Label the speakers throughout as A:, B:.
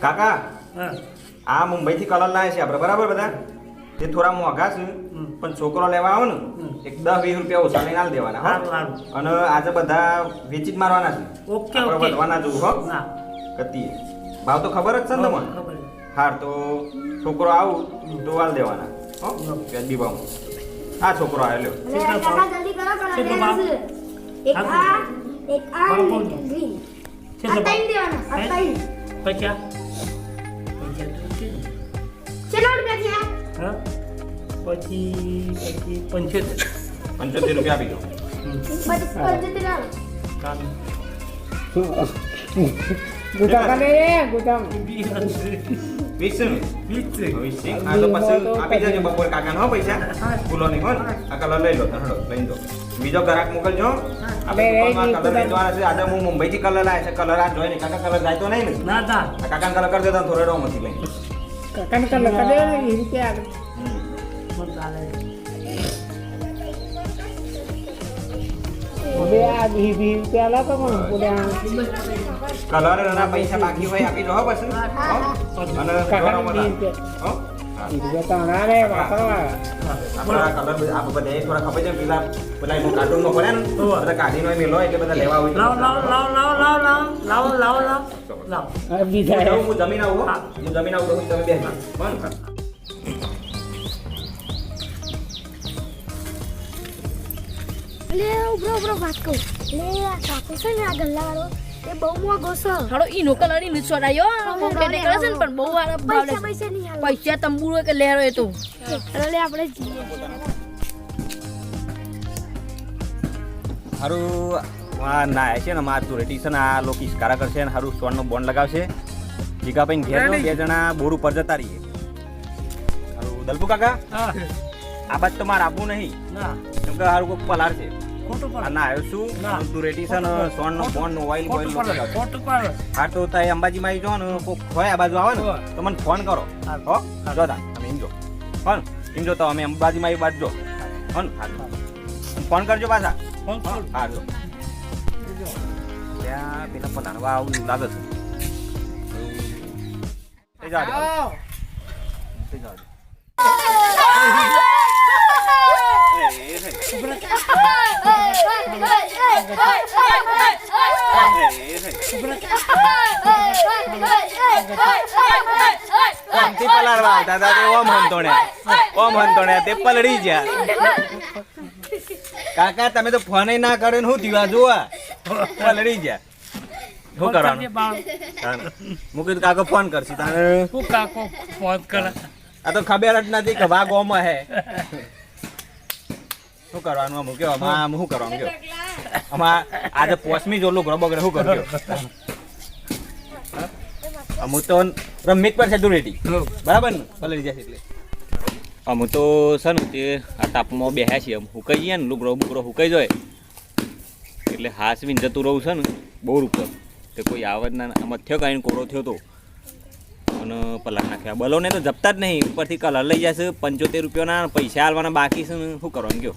A: કાકા
B: આ
A: આ મુંબઈથી કલર લાવે છે આપણે બરાબર બધા? તે થોડા મોંઘા છે પણ છોકરો લેવા આવો ને એક દસ વીસ રૂપિયા ઓછા લઈને આલ દેવાના હા. અને આજે બધા વેચી જ મારવાના છે.
B: ઓકે,
A: આપણે વધવાના જોવું હો. કતી ભાવ તો ખબર જ છે ને તમને?
B: ખબર
A: હાર તો છોકરો આવું તો આલ દેવાના હો. વ્યાજબી ભાવ. આ છોકરો આવ્યો લ્યો.
C: જલ્દી કરો એક આ એક આ ગ્રીન. અતાઈ દેવાનો
B: અતાઈ પછી આ
C: ચલો રૂપિયા થયા
B: હા પછી પછી પંચોતેર
A: પંચોતેર રૂપિયા આપી દો
C: પંચોતેર આવે
B: કામ
D: ગુદામ કાને ગુદામ ગુટા
B: વીસ
A: વીસ આ તો પછી આપી દેજો બપોર કાકાને હો પૈસા ભૂલો નહીં હો ને આ કલર લઈ લો હડો લઈ લો બીજો ગ્રાહક મોકલજો આપણે કલર વેચવાના છે આજે હું મુંબઈથી કલર લાવ્યા છે કલર આ જોઈને કાકા કલર જાય તો નહીં ને
B: ના ના
A: કાકાને કલર કરી દેતા થોડો માંથી લઈ
D: કાકાને કલર કરે ને વીસ રૂપિયા આગળ
B: ચાલે
D: આ બી બી પેલા તો પણ
A: કલર ના પૈસા બાકી હોય આપી દો બસ અને હો?
D: બીજા
A: હું જમીન આવું હું. જમીન આવું તમે બે
C: લે ઉભરો ઉભરો વાત કહું. લે આ કાકો છે ને આ ગલ્લાવાળો. એ બહુ મોગો છે.
E: હાડો ઈનો કલર ઈ નથી છોડાયો મોકે ને કરે છે ને પણ બહુ લે
C: પૈસા પૈસા નહીં હાલો.
E: પૈસા તંબુરો કે લેરો એ તો.
C: ચાલો લે આપણે જઈએ.
A: હારું આ ના છે ને માર ધૂળેટી છે ને આ લોકો ઇસ્કારા કરશે ને હારું સોનનો બોન્ડ લગાવશે. ભીગા ભાઈ ઘેર બે જણા બોર ઉપર જતા રહીએ. હારું દલપુ કાકા?
B: હા.
A: આ બાદ તો મારે આપવું નહીં.
B: ના.
A: કેમ કે હારું કોઈ પલાર છે.
B: ખોટું
A: આવ્યો શું
B: ના.
A: તું રેડિશન સોન નો બોન નો ઓઇલ હા તો તારે અંબાજી માં જો ને કોઈ ખોય આ બાજુ આવે ને તો ફોન કરો.
B: હો?
A: જો તા અમે ઇમજો તો અમે અંબાજી માં એ બાજુ ફોન કરજો પાછા.
B: ફોન
A: હા? જો ત્યાં પેલા પલાણવા લાગે આમથી પલાળવા આવતા હતા તે ઓમ હંતોણ્યા. ઓમ હંતોણ્યા તે પલળી ગયા. કાકા તમે તો ફોન ના કર્યો ને હું દીવા જોવા? પલળી ગયા. શું કરવાનું. હું કીધું કાકો ફોન કરશું. તાને
B: શું કાકો ફોન કરે
A: આ તો ખબર જ નથી કે વાઘ ઓમ હે. શું કરવાનું? આમ કયો આમાં આમ શું કરવાનું? કયો આમાં આજે પોસમી જો લુગડો બગડે શું કરો અમુ તો રમિત પર છે ધૂળેટી. બરાબર ને? પલળી જશે એટલે. અમુ તો છે ને તે આ તાપમાં બેહ્યા છીએ. આમ હુકાઈ ગયા ને લુગડો બુગડો હુકાઈ જાય. એટલે હાસવીને જતું રહું છે ને બોર ઉપર. તે કોઈ આવજ ના આમાં થયો કાંઈ કોરો થયો તો. અને પલાર નાખ્યા. બલોને તો જપતા જ નહીં. ઉપરથી કલર લઈ જશે પંચોતેર રૂપિયાના પૈસા આલવાના બાકી છે ને શું કરવાનું કયો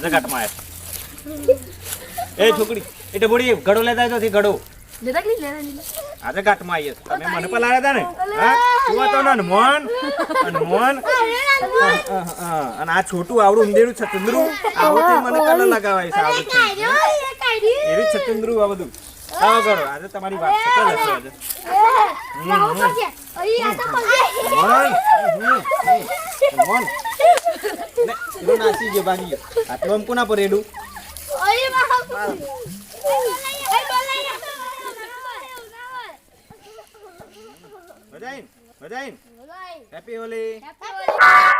A: આજે કાટમાં આયા. એ છોકરી એટલે બોડી ઘડો લેતા આવ્યો થી ઘડો
E: લેતા કે લેતા નહીં
A: આજે કાટમાં આવીએ તમે મને પલાળ્યા હતા ને. હા? તું હતો ને હનુમાન હનુમાન અને આ છોટું આવડું ઉંદેરું છે આવું આવડું મને કલર લગાવાય છે આવું છે એવી આ બધું. આવો કરો આજે તમારી વાત સકલ હશે આજે. હનુમાન હમ, નાસી ગયો બાકી. આટલો એમ કોના પર એડું બધાઈ બધાઈ હેપી હોલી
C: હેપી હોલી